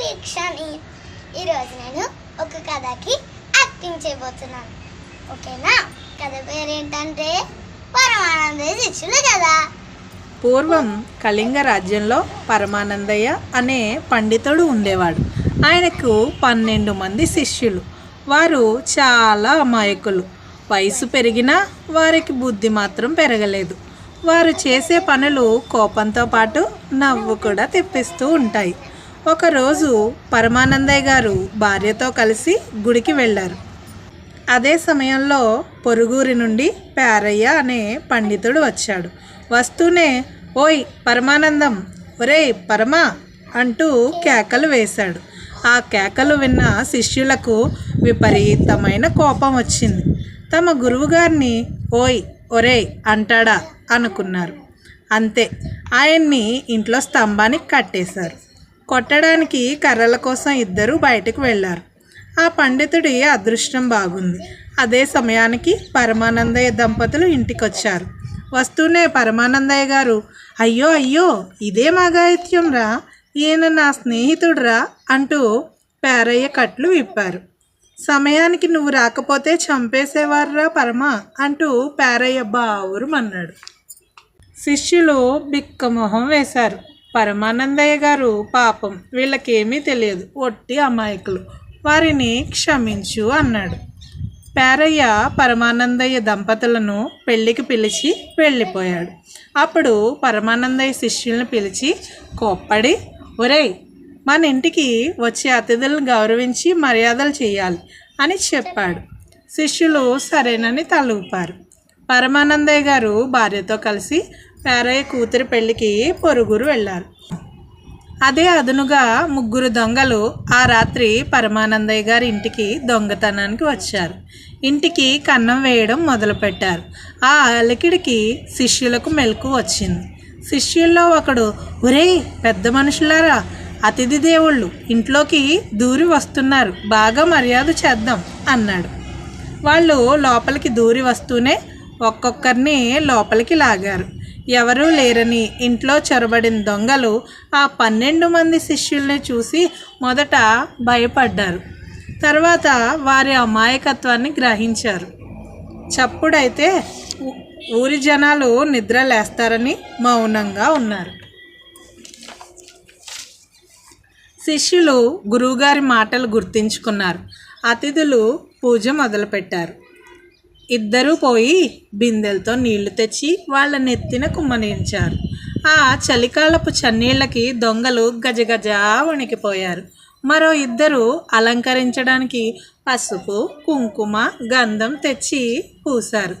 వీక్షాని ఈరోజు నేను ఒక కథకి యాక్టింగ్ చేయబోతున్నాను ఓకేనా? కథ పేరేంటంటే పరమానంద శిష్యులు కదా. పూర్వం కళింగ రాజ్యంలో పరమానందయ్య అనే పండితుడు ఉండేవాడు. ఆయనకు పన్నెండు మంది శిష్యులు. వారు చాలా అమాయకులు. వయసు పెరిగినా వారికి బుద్ధి మాత్రం పెరగలేదు. వారు చేసే పనులు కోపంతో పాటు నవ్వు కూడా తెప్పిస్తూ ఉంటాయి. ఒకరోజు పరమానందయ్య గారు భార్యతో కలిసి గుడికి వెళ్ళారు. అదే సమయంలో పొరుగురి నుండి పేరయ్య అనే పండితుడు వచ్చాడు. వస్తూనే ఓయ్ పరమానందం ఒరేయ్ పరమా అంటూ కేకలు వేశాడు. ఆ కేకలు విన్న శిష్యులకు విపరీతమైన కోపం వచ్చింది. తమ గురువుగారిని ఓయ్ ఒరేయ్ అంటాడా? అనుకున్నారు. అంతే ఆయన్ని ఇంట్లో స్తంభానికి కట్టేశారు. కొట్టడానికి కర్రల కోసం ఇద్దరు బయటకు వెళ్ళారు. ఆ పండితుడి అదృష్టం బాగుంది. అదే సమయానికి పరమానందయ్య దంపతులు ఇంటికొచ్చారు. వస్తూనే పరమానందయ్య గారు అయ్యో అయ్యో ఇదే మాగాయిత్యం రా. ఈయన నా స్నేహితుడురా అంటూ పేరయ్య కట్లు విప్పారు. సమయానికి నువ్వు రాకపోతే చంపేసేవారురా పరమా అంటూ పేరయ్య బావురుమన్నాడు శిష్యులు బిక్కమొహం వేశారు. పరమానందయ్య గారు పాపం వీళ్ళకేమీ తెలియదు. ఒట్టి అమాయకులు. వారిని క్షమించు అన్నాడు. పేరయ్య పరమానందయ్య దంపతులను పెళ్ళికి పిలిచి వెళ్ళిపోయాడు. అప్పుడు పరమానందయ్య శిష్యులను పిలిచి కోప్పడి ఒరేయ్ మన ఇంటికి వచ్చే అతిథులను గౌరవించి మర్యాదలు చేయాలి అని చెప్పాడు. శిష్యులు సరేనని తలూపారు. పరమానందయ్య గారు భార్యతో కలిసి పేరయ్య కూతురి పెళ్ళికి పొరుగురు వెళ్ళారు. అదే అదునుగా ముగ్గురు దొంగలు ఆ రాత్రి పరమానందయ్య గారి ఇంటికి దొంగతనానికి వచ్చారు. ఇంటికి కన్నం వేయడం మొదలుపెట్టారు. ఆ అలికిడికి శిష్యులకు మెలకు వచ్చింది. శిష్యుల్లో ఒకడు ఒరేయ్ పెద్ద మనుషులారా అతిథి దేవుళ్ళు ఇంట్లోకి దూరి వస్తున్నారు బాగా మర్యాద చేద్దాం అన్నాడు. వాళ్ళు లోపలికి దూరి వస్తూనే ఒక్కొక్కరిని లోపలికి లాగారు. ఎవరూ లేరని ఇంట్లో చొరబడిన దొంగలు ఆ పన్నెండు మంది శిష్యుల్ని చూసి మొదట భయపడ్డారు. తర్వాత వారి అమాయకత్వాన్ని గ్రహించారు. చప్పుడైతే ఊరి జనాలు నిద్ర లేస్తారని మౌనంగా ఉన్నారు. శిష్యులు గురువుగారి మాటలు గుర్తించుకున్నారు. అతిథులు పూజ మొదలుపెట్టారు. ఇద్దరూ పోయి బిందెలతో నీళ్ళు తెచ్చి వాళ్ళ నెత్తిన కుమ్మనించారు ఆ చలికాలపు చన్నీళ్ళకి దొంగలు గజగజ వణికిపోయారు. మరో ఇద్దరు అలంకరించడానికి పసుపు కుంకుమ గంధం తెచ్చి పూశారు.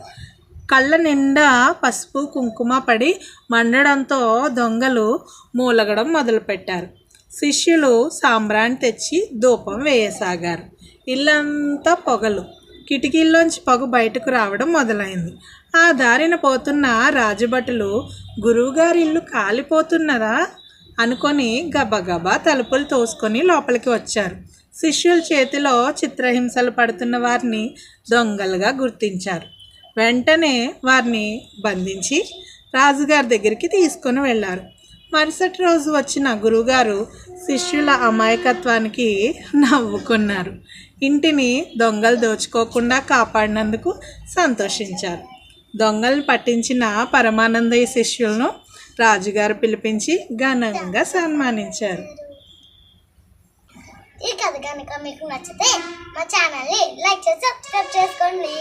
కళ్ళ నిండా పసుపు కుంకుమ పడి మండడంతో దొంగలు మూలగడం మొదలుపెట్టారు. శిష్యులు సాంబ్రాణి తెచ్చి ధూపం వేయసాగారు. ఇల్లంతా పొగలు. కిటికీల్లోంచి పొగ బయటకు రావడం మొదలైంది. ఆ దారిన పోతున్న రాజభటులు గురువుగారి ఇల్లు కాలిపోతున్నదా అనుకొని గబగబా తలుపులు తోసుకొని లోపలికి వచ్చారు. శిష్యుల చేతిలో చిత్రహింసలు పడుతున్న వారిని దొంగలుగా గుర్తించారు. వెంటనే వారిని బంధించి రాజుగారి దగ్గరికి తీసుకొని వెళ్ళారు మరుసటి రోజు వచ్చిన గురువుగారు శిష్యుల అమాయకత్వానికి నవ్వుకున్నారు. ఇంటిని దొంగలు దోచుకోకుండా కాపాడినందుకు సంతోషించారు. దొంగలు పట్టించిన పరమానందయ్య శిష్యులను రాజుగారు పిలిపించి ఘనంగా సన్మానించారు. ఈ కథ కనుక మీకు నచ్చితే మా ఛానల్ని లైక్ చేసి సబ్స్క్రైబ్ చేసుకోండి.